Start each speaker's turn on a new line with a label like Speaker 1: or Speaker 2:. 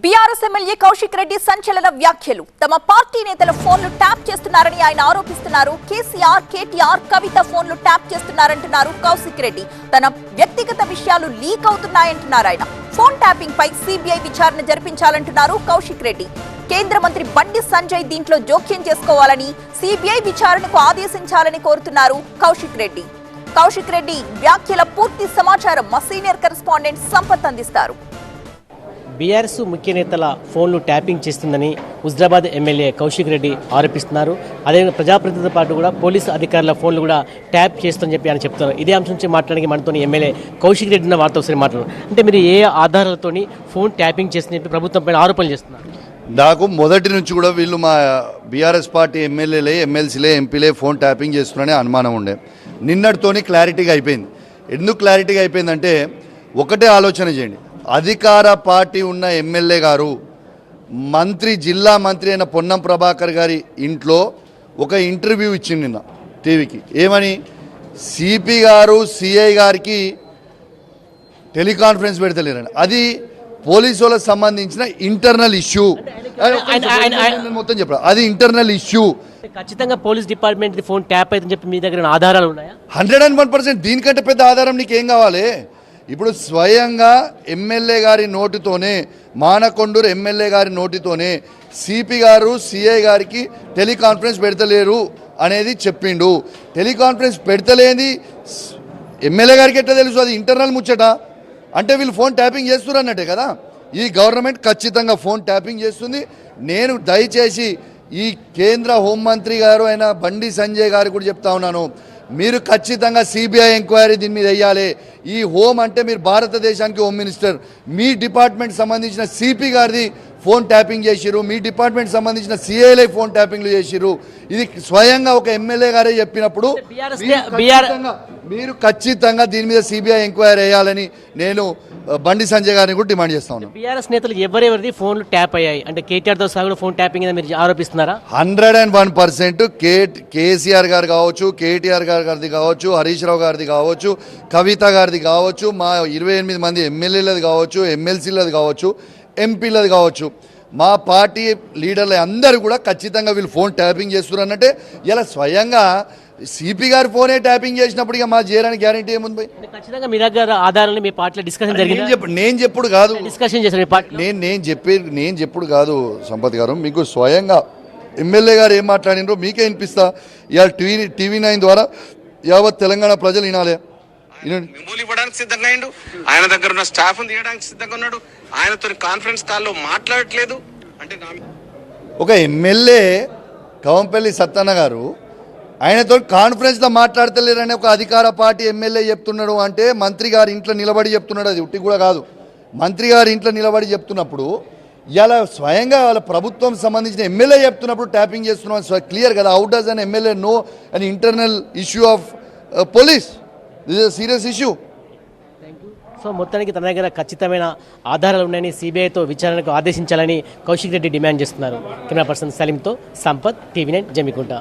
Speaker 1: BRS MLA Kaushik Reddy సంచలన వ్యాఖ్యలు. తమ పార్టీ నేతల ఫోన్లు ట్యాప్ చేస్తున్నారని ఆయన ఆరోపిస్తున్నారు. కేసీఆర్ కేటీఆర్ కవిత ఫోన్లు ట్యాప్ చేస్తున్నారంటున్నారు కౌశిక్ రెడ్డి. తన వ్యక్తిగత విషయాలు లీక్ అవుతున్నాయంటున్నారు ఆయన. ఫోన్ ట్యాపింగ్ పై సిబిఐ విచారణ జరిపించాలంటున్నారు కౌశిక్ రెడ్డి. కేంద్ర మంత్రి బండి సంజయ్ దీంట్లో జోక్యం చేసుకోవాలని సిబిఐ విచారణకు ఆదేశించాలని కోరుతున్నారు కౌశిక్ రెడ్డి. కౌశిక్ రెడ్డి వ్యాఖ్యల పూర్తి సమాచారం మా సీనియర్ కరెస్పాండెంట్ సంపత్ అందిస్తారు.
Speaker 2: బీఆర్ఎస్ ముఖ్య నేతల ఫోన్లు ట్యాపింగ్ చేస్తుందని హుజరాబాద్ ఎమ్మెల్యే కౌశిక్ రెడ్డి ఆరోపిస్తున్నారు. అదేవిధంగా ప్రజాప్రతినిధులతో పాటు కూడా పోలీసు అధికారుల ఫోన్లు కూడా ట్యాప్ చేస్తుందని చెప్పి ఆయన చెప్తున్నారు. ఇదే అంశం నుంచి మాట్లాడడానికి మనతో ఎమ్మెల్యే కౌశిక్ రెడ్డి ఉన్న వారితో ఒకసారి మాట్లాడు అంటే మీరు ఏ ఆధారాలతోని ఫోన్ ట్యాపింగ్ చేస్తుందని చెప్పి ప్రభుత్వం పైన ఆరోపణలు చేస్తున్నారు?
Speaker 3: నాకు మొదటి నుంచి కూడా వీళ్ళు మా బీఆర్ఎస్ పార్టీ ఎమ్మెల్యేలే ఎమ్మెల్సీలే ఎంపీలే ఫోన్ ట్యాపింగ్ చేస్తున్నారని అనుమానం ఉండే. నిన్నటితోని క్లారిటీగా అయిపోయింది. ఎందుకు క్లారిటీగా అయిపోయిందంటే ఒకటే ఆలోచన చేయండి. అధికార పార్టీ ఉన్న ఎమ్మెల్యే గారు మంత్రి జిల్లా మంత్రి అయిన పొన్నం ప్రభాకర్ గారి ఇంట్లో ఒక ఇంటర్వ్యూ ఇచ్చింది నిన్న టీవీకి. ఏమని? సిపి గారు సిఐ గారికి టెలికాన్ఫరెన్స్ పెడతలేరండి అది పోలీసు వాళ్ళకి సంబంధించిన ఇంటర్నల్ ఇష్యూ. మొత్తం చెప్పాలి అది ఇంటర్నల్ ఇష్యూ.
Speaker 2: ఖచ్చితంగా పోలీస్ డిపార్ట్మెంట్ ఫోన్ ట్యాప్ అవుతుందని చెప్పి మీ దగ్గర ఆధారాలు ఉన్నాయా?
Speaker 3: హండ్రెడ్ అండ్ వన్ పర్సెంట్ దీనికంటే పెద్ద ఆధారం నీకు ఏం కావాలి? ఇప్పుడు స్వయంగా ఎమ్మెల్యే గారి నోటితోనే మానకొండూరు ఎమ్మెల్యే గారి నోటితోనే సిపి గారు సిఐ గారికి టెలికాన్ఫరెన్స్ పెడతలేరు అనేది చెప్పిండు. టెలికాన్ఫరెన్స్ పెడతలేని ఎమ్మెల్యే గారికి ఎట్లా తెలుసు? అది ఇంటర్నల్ ముచ్చట. అంటే వీళ్ళు ఫోన్ ట్యాపింగ్ చేస్తున్నారు అన్నట్టే కదా? ఈ గవర్నమెంట్ ఖచ్చితంగా ఫోన్ ట్యాపింగ్ చేస్తుంది. నేను దయచేసి ఈ కేంద్ర హోంమంత్రి గారు అయిన బండి సంజయ్ గారు కూడా చెప్తా ఉన్నాను. మీరు ఖచ్చితంగా సిబిఐ ఎంక్వైరీ దీని మీద వేయాలి. ఈ హోమ్ అంటే మీరు భారతదేశానికి హోమ్ మినిస్టర్ మీ డిపార్ట్మెంట్ సంబంధించిన సిపి గారిది ఫోన్ ట్యాపింగ్ చేసిరు మీ డిపార్ట్మెంట్ సంబంధించిన సిఐలై ఫోన్ ట్యాపింగ్లు చేసిరు ఇది స్వయంగా ఒక ఎమ్మెల్యే గారే చెప్పినప్పుడు మీరు ఖచ్చితంగా- దీని మీద సిబిఐ ఎంక్వైరీ వేయాలని నేను బండి సంజయ్ గారిని కూడా డిమాండ్ చేస్తా ఉన్నాను
Speaker 2: బీఆర్ఎస్ నేతలు ఎవరెవరిది ఫోన్లు ట్యాప్ అయ్యాయి? అంటే కేటీఆర్తో సహా ఫోన్ ట్యాపింగ్ మీరు ఆరోపిస్తున్నారా?
Speaker 3: Hundred and one percent K KCR గారు కావచ్చు కేటీఆర్ గారి గారిది కావచ్చు హరీష్ రావు గారిది కావచ్చు కవిత గారిది కావచ్చు మా ఇరవై ఎనిమిది మంది ఎమ్మెల్యేలది కావచ్చు ఎమ్మెల్సీలది కావచ్చు ఎంపీలది కావచ్చు. మా పార్టీ లీడర్లు అందరూ కూడా ఖచ్చితంగా వీళ్ళు ఫోన్ ట్యాపింగ్ చేస్తున్నారంటే ఇలా స్వయంగా సిపి గారు ఫోనే ట్యాపింగ్ చేసినప్పుడు ఇక మా చేయడానికి గ్యారంటీ ఏముంది?
Speaker 2: ఖచ్చితంగా మీ దగ్గర ఆధారాలు మీ పార్టీలో డిస్కషన్
Speaker 3: నేను
Speaker 2: జరిగింది
Speaker 3: చెప్పు నేను చెప్పుడు కాదు.
Speaker 2: డిస్కషన్ చేశారు మీ పార్టీ
Speaker 3: నేను నేను చెప్పే నేను చెప్పుడు కాదు సంపత్ గారు. మీకు స్వయంగా ఎమ్మెల్యే గారు ఏం మాట్లాడినరో మీకే వినిపిస్తా. ఇవాళ టీవీ టీవీ నైన్ ద్వారా యావత్ తెలంగాణ ప్రజలు వినాలి.
Speaker 4: తీయడానికి సిద్ధంగా అయిండు. ఆయన దగ్గర ఉన్న స్టాఫ్ తీయడానికి సిద్ధంగా ఉన్నాడు. ఆయనతో కాన్ఫరెన్స్ కాల్లో మాట్లాడట్లేదు. అంటే
Speaker 3: ఒక ఎమ్మెల్యే కవంపల్లి సత్తన్న గారు ఆయనతో కాన్ఫరెన్స్లో మాట్లాడతలేరని ఒక అధికార పార్టీ ఎమ్మెల్యే చెప్తున్నాడు అంటే మంత్రి గారి ఇంట్లో నిలబడి చెప్తున్నాడు. అది ఉట్టి కూడా కాదు. మంత్రి గారి ఇంట్లో నిలబడి చెప్తున్నప్పుడు ఇలా స్వయంగా వాళ్ళ ప్రభుత్వం సంబంధించిన ఎమ్మెల్యే చెప్తున్నప్పుడు ట్యాపింగ్ చేస్తున్నాం. క్లియర్ కదా out does an MLA know an internal issue of police this is serious issue
Speaker 2: so మొత్తానికి తన దగ్గర ఖచ్చితమైన ఆధారాలు ఉన్నాయని సిబిఐతో విచారణకు ఆదేశించాలని కౌశిక్ రెడ్డి డిమాండ్ చేస్తున్నారు. కెమెరా పర్సన్ సలీంతో సంపత్ టీవీ నైన్ జమికుంట